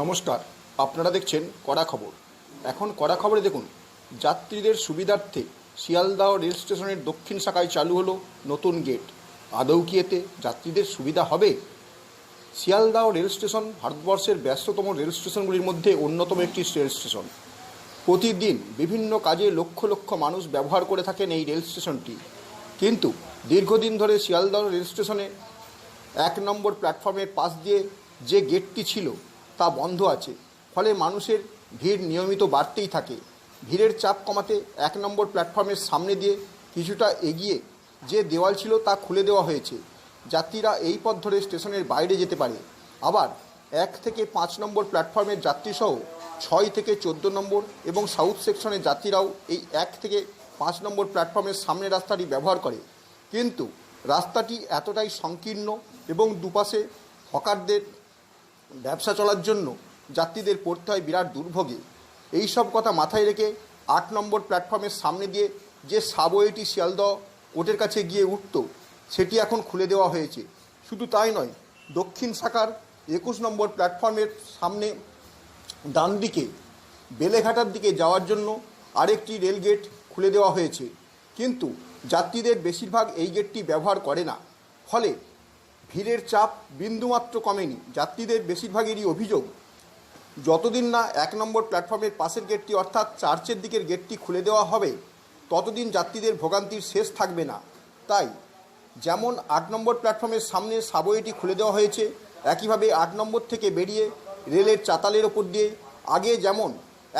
নমস্কার, আপনারা দেখছেন কড়া খবর। এখন কড়া খবরে দেখুন, যাত্রীদের সুবিধার্থে শিয়ালদাহ রেল স্টেশনের দক্ষিণ শাখায় চালু হলো নতুন গেট। আদৌ কি এতে যাত্রীদের সুবিধা হবে? শিয়ালদাহ রেল স্টেশন ভারতবর্ষের ব্যস্ততম রেল স্টেশনগুলির মধ্যে অন্যতম একটি রেল স্টেশন। প্রতিদিন বিভিন্ন কাজে লক্ষ লক্ষ মানুষ ব্যবহার করে থাকেন এই রেল স্টেশনটি। কিন্তু দীর্ঘদিন ধরে শিয়ালদাহ রেল স্টেশনে এক নম্বর প্ল্যাটফর্মের পাশ দিয়ে যে গেটটি ছিল তা বন্ধ আছে। ফলে মানুষের ভিড় নিয়মিত বাড়তেই থাকে। ভিড়ের চাপ কমাতে এক নম্বর প্ল্যাটফর্মের সামনে দিয়ে কিছুটা এগিয়ে যে দেওয়াল ছিল তা খুলে দেওয়া হয়েছে। যাত্রীরা এই পথ ধরে স্টেশনের বাইরে যেতে পারে। আবার এক থেকে পাঁচ নম্বর প্ল্যাটফর্মের যাত্রীসহ ছয় থেকে চোদ্দ নম্বর এবং সাউথ সেকশনের যাত্রীরাও এই এক থেকে পাঁচ নম্বর প্ল্যাটফর্মের সামনের রাস্তাটি ব্যবহার করে। কিন্তু রাস্তাটি এতটাই সংকীর্ণ এবং দুপাশে হকারদের ব্যবসা চলার জন্য যাত্রীদের পড়তে হয় বিরাট দুর্ভোগে। এই সব কথা মাথায় রেখে আট নম্বর প্ল্যাটফর্মের সামনে দিয়ে যে সাবওয়েটি শিয়ালদহ কোর্টের কাছে গিয়ে উঠত, সেটি এখন খুলে দেওয়া হয়েছে। শুধু তাই নয়, দক্ষিণ শাখার একুশ নম্বর প্ল্যাটফর্মের সামনে ডান দিকে বেলেঘাটার দিকে যাওয়ার জন্য আরেকটি রেল গেট খুলে দেওয়া হয়েছে। কিন্তু যাত্রীদের বেশিরভাগ এই গেটটি ব্যবহার করে না। ফলে ভিড়ের চাপ বিন্দুমাত্র কমেনি। যাত্রীদের বেশিরভাগেরই অভিযোগ, যতদিন না এক নম্বর প্ল্যাটফর্মের পাশের গেটটি অর্থাৎ চার্চের দিকের গেটটি খুলে দেওয়া হবে, ততদিন যাত্রীদের ভোগান্তির শেষ থাকবে না। তাই, যেমন আট নম্বর প্ল্যাটফর্মের সামনে সাবওয়েটি খুলে দেওয়া হয়েছে, একইভাবে আট নম্বর থেকে বেরিয়ে রেলের চাতালের ওপর দিয়ে আগে যেমন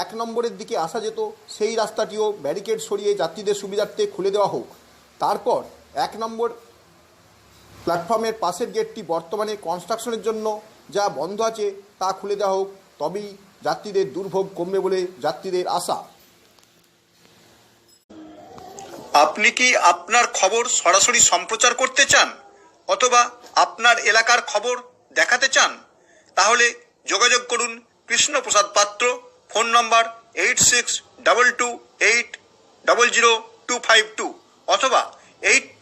এক নম্বরের দিকে আসা যেত, সেই রাস্তাটিও ব্যারিকেড সরিয়ে যাত্রীদের সুবিধার্থে খুলে দেওয়া হোক। তারপর এক নম্বর প্ল্যাটফর্মের পাশের গেটটি বর্তমানে কনস্ট্রাকশনের জন্য যা বন্ধ আছে তা খুলে দেওয়া হোক, তবেই যাত্রীদের দুর্ভোগ কমবে বলে যাত্রীদের আশা। আপনি কি আপনার খবর সরাসরি সম্প্রচার করতে চান অথবা আপনার এলাকার খবর দেখাতে চান? তাহলে যোগাযোগ করুন Krishnaprasad Patra, phone number eight six double two eight double zero two five two অথবা eight